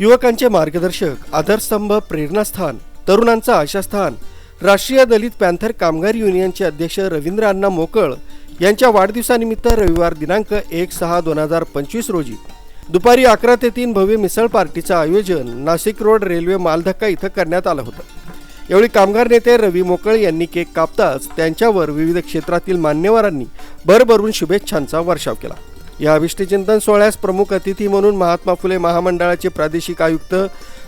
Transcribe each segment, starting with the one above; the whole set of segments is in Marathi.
युवकांचे मार्गदर्शक आधारस्तंभ प्रेरणास्थान तरुणांचं आशास्थान राष्ट्रीय दलित पॅन्थर कामगार युनियनचे अध्यक्ष रवींद्र अण्णा मोकळ यांच्या वाढदिवसानिमित्त रविवार दिनांक एक सहा दोन हजार पंचवीस रोजी. दुपारी अकरा ते तीन भव्य मिसळ पार्टीचं आयोजन नाशिक रोड रेल्वे मालधक्का इथं करण्यात आलं होतं. यावेळी कामगार नेते रवी मोकळ यांनी केक कापताच त्यांच्यावर विविध क्षेत्रातील मान्यवरांनी भरभरून शुभेच्छांचा वर्षाव केला. या अभिष्टचिंतन सोहळ्यास प्रमुख अतिथी म्हणून महात्मा फुले महामंडळाचे प्रादेशिक आयुक्त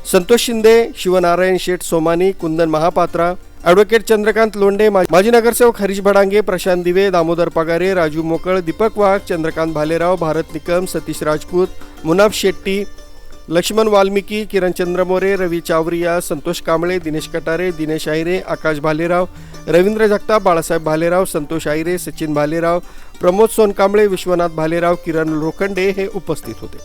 संतोष शिंदे शिवनारायण शेठ सोमानी कुंदन महापात्रा ॲडव्होकेट चंद्रकांत लोंढे माजी नगरसेवक हरीश भडांगे प्रशांत दिवे दामोदर पगारे राजू मोकळ दीपक वाघ चंद्रकांत भालेराव भारत निकम सतीश राजपूत मुनाफ शेट्टी लक्ष्मण वाल्मिकी किरणचंद्र मोरे रवी चावरिया संतोष कांबळे दिनेश कटारे दिनेश आहिरे आकाश भालेराव रवींद्र जगताप बाळासाहेब भालेराव संतोष आयरे सचिन भालेराव प्रमोद सोनकांबळे विश्वनाथ भालेराव किरण लोखंडे हे उपस्थित होते.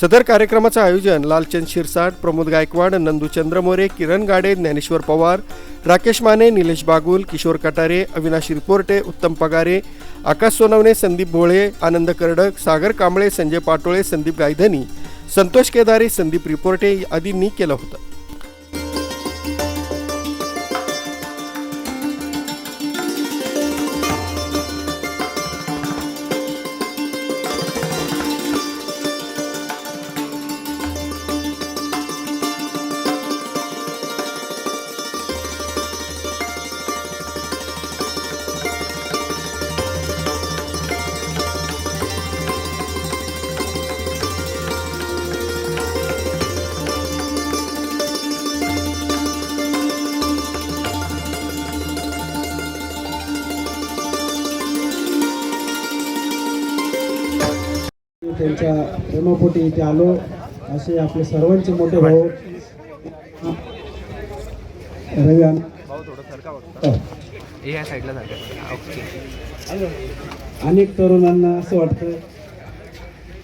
सदर कार्यक्रमाचं आयोजन लालचंद शिरसाट प्रमोद गायकवाड नंदू चंद्रमोरे किरण गाडे ज्ञानेश्वर पवार राकेश माने निलेश बागुल किशोर कटारे अविनाश रिपोर्टे उत्तम पगारे आकाश सोनवणे संदीप भोळे आनंद कर्डक सागर कांबळे संजय पाटोळे संदीप गायधनी संतोष केदारे संदीप रिपोर्टे आदींनी केलं होतं. त्यांच्या प्रेमापोटी इथे आलो. असे आपले सर्वांचे मोठे भाऊ. रवी अण्णा. या साईडला जागा ओके. अनेक तरुणांना असं वाटतं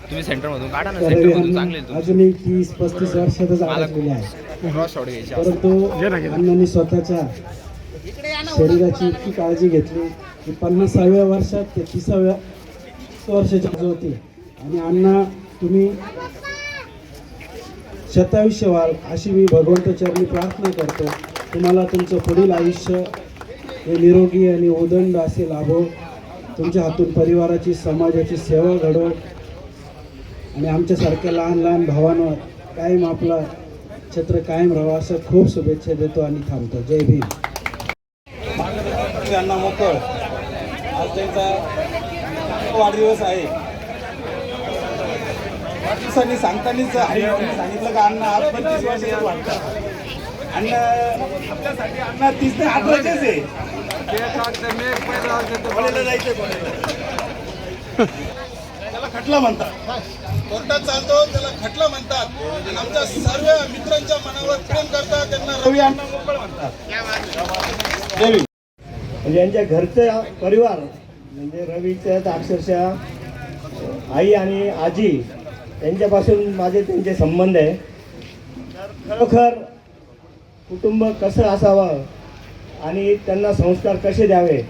तुम्ही सेंटरमधून काढा ना. की रवी सेंटरमधून चांगले अण्णा अजूनही तीस पस्तीस वर्षातच अडकलेले आहे. परंतु अण्णांनी स्वतःच्या शरीराची इतकी काळजी घेतली की पन्नासाव्या वर्षात ते तिसाव्या वर्षाचे होते. आणि अण्णा तुम्ही शतायुष्य व्हाल अशी मी भगवंतचरणी प्रार्थना करतो. तुम्हाला तुमचं पुढील आयुष्य हे निरोगी आणि उदंड असे लाभो. तुमच्या हातून परिवाराची समाजाची सेवा घडो. आणि आमच्यासारख्या लहान लहान भावांवर कायम आपला छत्र कायम राहावं असं खूप शुभेच्छा देतो आणि थांबतो. जय भीम. त्यांना मोकळ. आज त्यांचा वाढदिवस आहे. वाढदिवसांनी सांगतानाच हरिभाऊंनी सांगितलं का अण्णा आज पंचवीस वर्षाचं वाटतं अण्णा आपल्यासाठी अण्णा तीस ते आठ अठराचेच आहे. कॉलेजला जायचं कॉलेजला त्याला खटला म्हणतात. कोर्टात चालतो त्याला खटला म्हणतात. आमच्या सर्व मित्रांच्या मनावर प्रेम करतात त्यांना रवी अण्णा मोकळ म्हणतात. जय म्हणजे यांच्या घरचा परिवार म्हणजे रवीच्या अक्षरशः आई आणि आजी यांच्यापासून माझे त्यांचे संबंध आहे. तर खरोखर कुटुंब कसं असावं आणि त्यांना संस्कार कसे द्यावे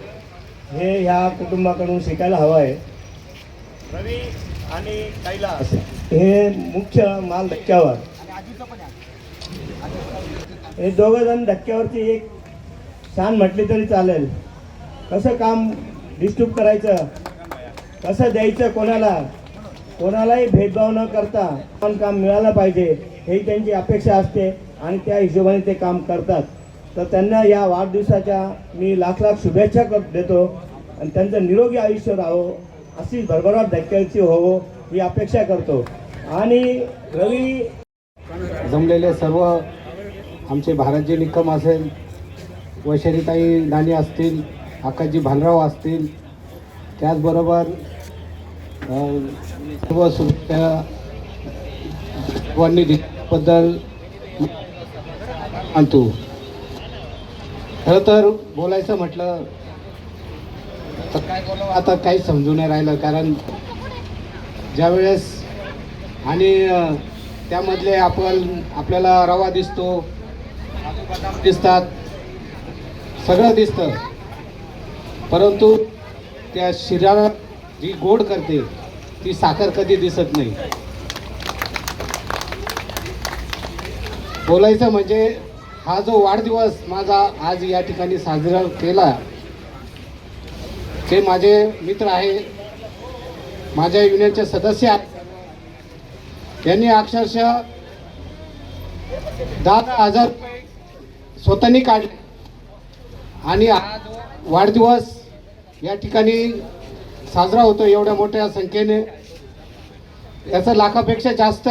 हे ह्या कुटुंबाकडून शिकायला हवं आहे. रवी आणि कैलास. हे मुख्य माल धक्क्यावर. हे दोघं जण धक्क्यावरती एक छान म्हटली तरी चालेल. कसं काम डिस्ट्रीब्यूट करायचं? कसं द्यायचं कोणाला? कोणालाही भेदभाव न करता पण काम मिळालं पाहिजे ही त्यांची अपेक्षा असते आणि त्या हिशोबाने ते काम करतात. तर त्यांना या वाढदिवसाच्या मी लाख लाख शुभेच्छा कर देतो आणि त्यांचं निरोगी आयुष्य राहो अशी भरभराट धक्क्याची होवो ही अपेक्षा करतो. आणि रवी जमलेले सर्व आमचे भारतजी निकम असेल वैशालीताई नानी असतील आकाशजी भानराव असतील त्याचबरोबर सर्व सुविधा सर्वांनी आणतो. खरं तर बोलायचं म्हटलं तर काय बोलावं? आता काहीच समजू नाही राहिलं कारण ज्यावेळेस आणि त्यामधले आपण आपल्याला रवा दिसतो दिसतात सगळं दिसतं. परंतु त्या शिरा जी गोड करते ती साखर कधी दिसत नाही. बोलायचं म्हणजे हा जो वाढदिवस माझा आज या ठिकाणी साजरा केला ते माझे मित्र आहे माझ्या युनियनचे सदस्य आहेत. यांनी अक्षरशः दहा हजार रुपये स्वतःनी काढले. आणि वाढदिवस या ठिकाणी साजरा होतो एवढ्या मोठ्या संख्येने. याचं लाखापेक्षा जास्त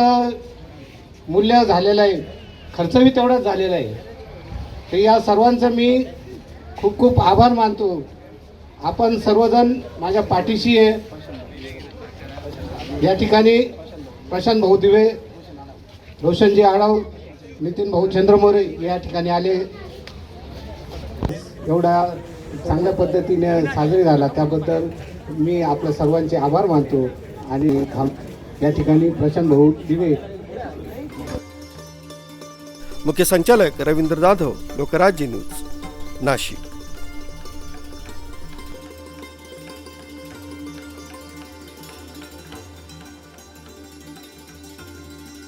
मूल्य झालेलं आहे. खर्चही तेवढाच झालेला आहे. तर या सर्वांचं मी खूप खूप आभार मानतो. आपण सर्वजण माझ्या पाठीशी आहे. या ठिकाणी प्रशांत भाऊ दिवे रोशनजी आढाव नितीन भाऊ चंद्रमोरे या ठिकाणी आले. एवढा चांगल्या पद्धतीने साजरी झाला. त्याबद्दल मी आपल्या सर्वांचे आभार मानतो आणि या ठिकाणी प्रशांत भाऊ दिवे. मुख्य संचालक रवींद्र जाधव लोकराज्य न्यूज नाशिक.